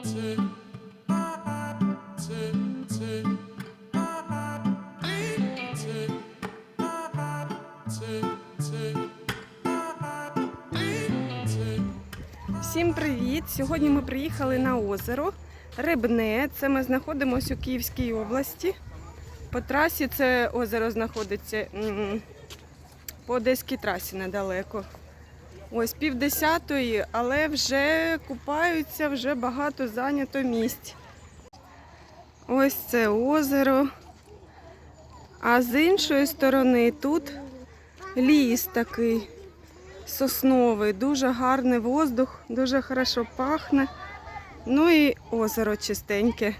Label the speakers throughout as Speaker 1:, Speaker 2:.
Speaker 1: Всім привіт! Сьогодні ми приїхали на озеро Рибне. Це ми знаходимося у Київській області. По трасі це озеро знаходиться по Одеській трасі недалеко. Ось півдесятої, але вже купаються, вже багато зайнято місць. Ось це озеро. А з іншої сторони тут ліс такий сосновий, дуже гарний воздух, дуже хорошо пахне. Ну і озеро чистеньке.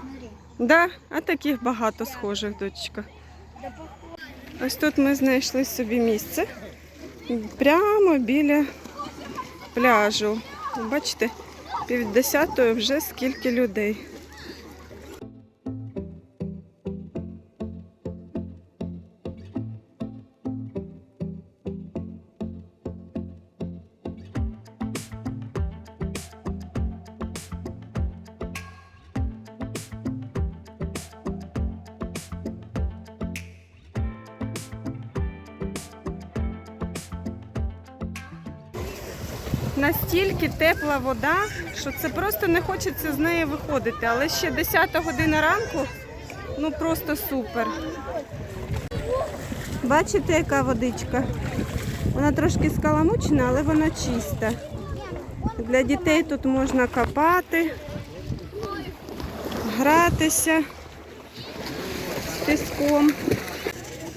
Speaker 2: Смотри.
Speaker 1: Да, а таких багато схожих, дочка. Ось тут ми знайшли собі місце прямо біля пляжу. Бачите, півдесятої вже скільки людей. Настільки тепла вода, що це просто не хочеться з неї виходити. Але ще 10 година ранку, ну просто супер. Бачите, яка водичка? Вона трошки скаламучена, але вона чиста. Для дітей тут можна копати, гратися з піском.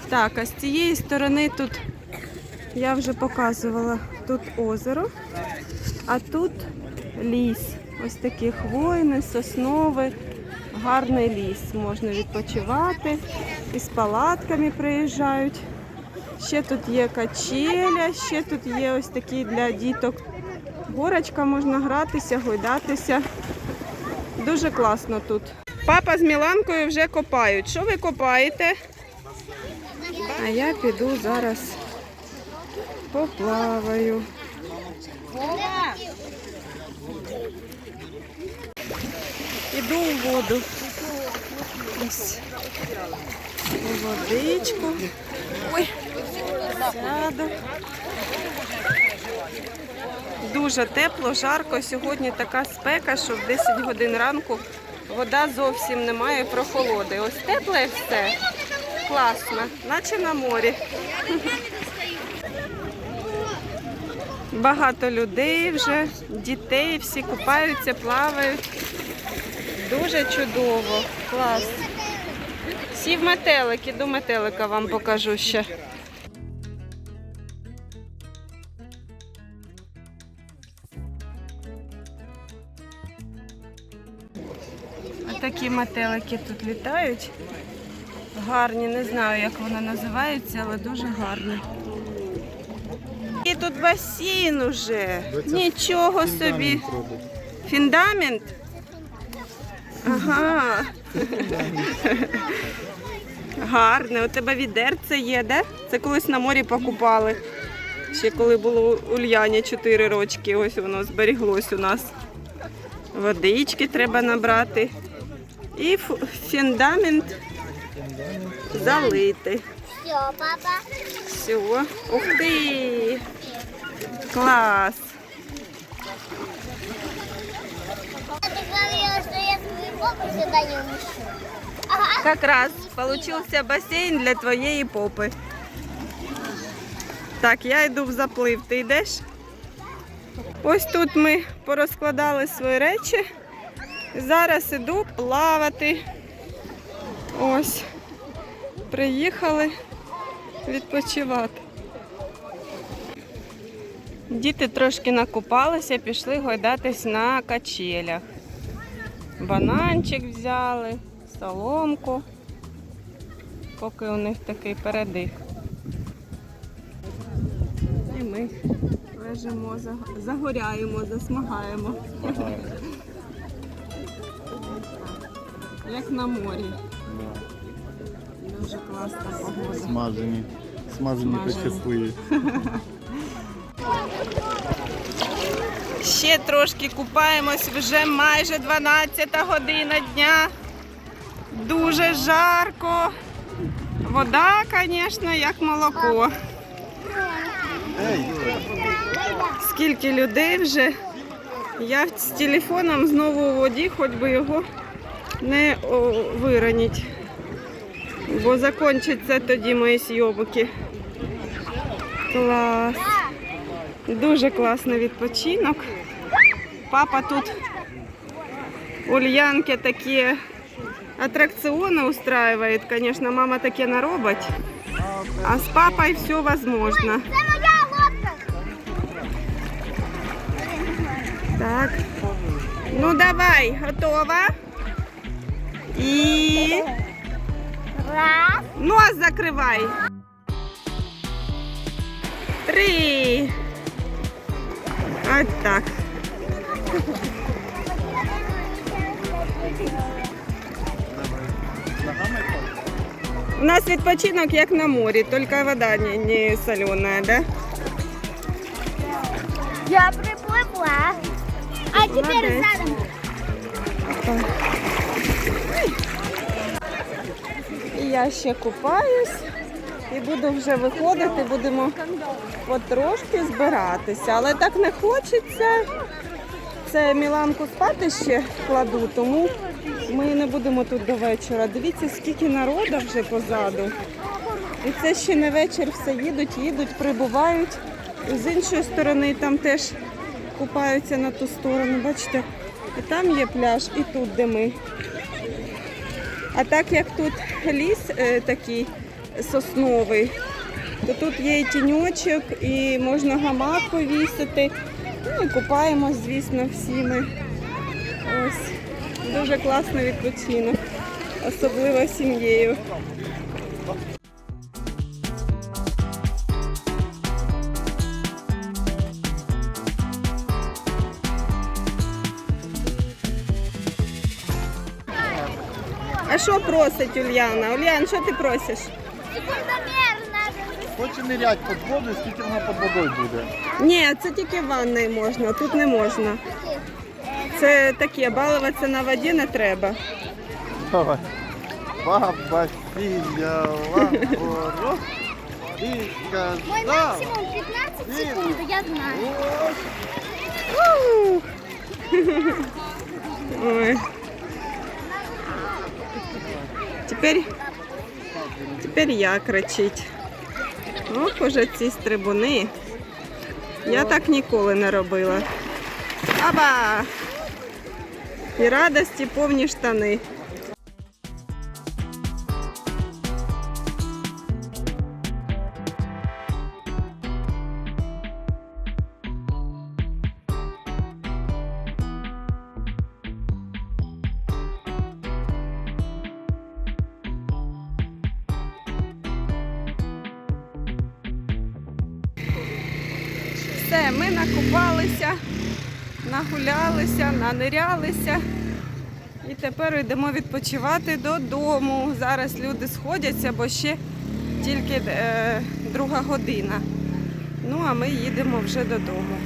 Speaker 1: Так, а з цієї сторони тут я вже показувала. Тут озеро, а тут ліс. Ось такий хвойний, сосновий, гарний ліс. Можна відпочивати. І з палатками приїжджають. Ще тут є качеля, ще тут є ось такі для діток. Горочка можна гратися, гойдатися. Дуже класно тут. Папа з Міланкою вже копають. Що ви копаєте? А я піду зараз поплаваю. Іду у воду. Ось. У водичку. Ой, сяду. Дуже тепло, жарко. Сьогодні така спека, що в 10 годин ранку вода зовсім немає прохолоди. Ось тепле все. Класно, наче на морі. Багато людей вже, дітей, всі купаються, плавають. Дуже чудово, клас. Всі в метелики, до метелика вам покажу ще. Такі метелики тут літають. Гарні, не знаю, як вони називаються, але дуже гарні. Тут басейн уже. Нічого собі. Фундамент? Ага. Гарне. У тебе відерце є, де? Це колись на морі покупали. Ще коли було Ульяні 4 рочки, ось воно зберіглось у нас. Водички треба набрати. І фундамент залити.
Speaker 2: Все, папа.
Speaker 1: Все. Ух ти! Клас! Как раз получился басейн для твоєї попи. Так, я йду в заплив. Ти йдеш? Ось тут ми порозкладали свої речі. Зараз іду плавати. Ось. Приїхали відпочивати. Діти трошки накупалися, пішли гойдатись на качелях. Бананчик взяли, соломку, поки у них такий передих. І ми лежимо, загоряємо, засмагаємо. Як на морі. Дуже класна погода.
Speaker 3: Смажені. Смажені
Speaker 1: Смажені. Ще трошки купаємось, вже майже 12 година дня. Дуже жарко. Вода, звісно, як молоко. Скільки людей вже. Я з телефоном знову у воді, хоч би його не вироніть. Бо закінчаться тоді мої зйомки. Клас. Дуже класний відпочинок. Папа тут Ульянке такі аттракціони устраивает. Конечно, мама таке не робить. А з папою все возможно.
Speaker 2: Це моя лодка.
Speaker 1: Так. Ну давай, готова. І
Speaker 2: Раз.
Speaker 1: нос закривай. Три. Ось так. У нас відпочинок як на морі, тільки вода не, не солена, да?
Speaker 2: Я приплыла. А теперь
Speaker 1: Молодец.
Speaker 2: задом.
Speaker 1: І я ще купаюсь і буду вже виходити, будемо потрошки збиратися. Але так не хочеться. Це Міланку спати ще кладу, тому ми не будемо тут до вечора. Дивіться, скільки народу вже позаду. І це ще не вечір, все їдуть, їдуть, прибувають. З іншої сторони там теж купаються на ту сторону. Бачите, і там є пляж, і тут, де ми. А так як тут ліс е, такий сосновий, то тут є і тіньочок, і можна гамак повісити. Ну і купаємось, звісно, всі ми. Ось. Дуже класний відпочинок, особливо з сім'єю. А що просить Ульяна? Ульян, що ти просиш?
Speaker 3: Хоче нирять під воду, скільки вона під водою буде.
Speaker 1: Ні, це тільки в ванної можна, тут не можна. Це таке, балуватися на воді не треба.
Speaker 3: Давай. Баба сіяла горох і
Speaker 2: Мой максимум 15 секунд, я знаю.
Speaker 1: Ух. Ой. Тепер, тепер я кричить. Ох, уже ці стрибуни. Я так ніколи не робила. Аба! І радості повні штани. Все, ми накупалися, нагулялися, нанирялися. І тепер йдемо відпочивати додому. Зараз люди сходяться, бо ще тільки е, друга година. Ну, а ми їдемо вже додому.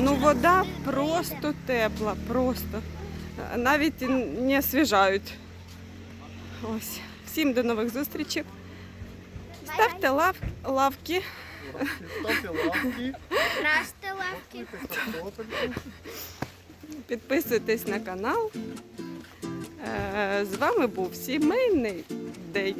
Speaker 1: Ну, вода просто тепла, просто. Навіть не освіжають. Ось. Всім до нових зустрічей. Ставте лав, лавки.
Speaker 3: Ставте
Speaker 2: лавки.
Speaker 1: Підписуйтесь на канал. Е, З вами був сімейний день.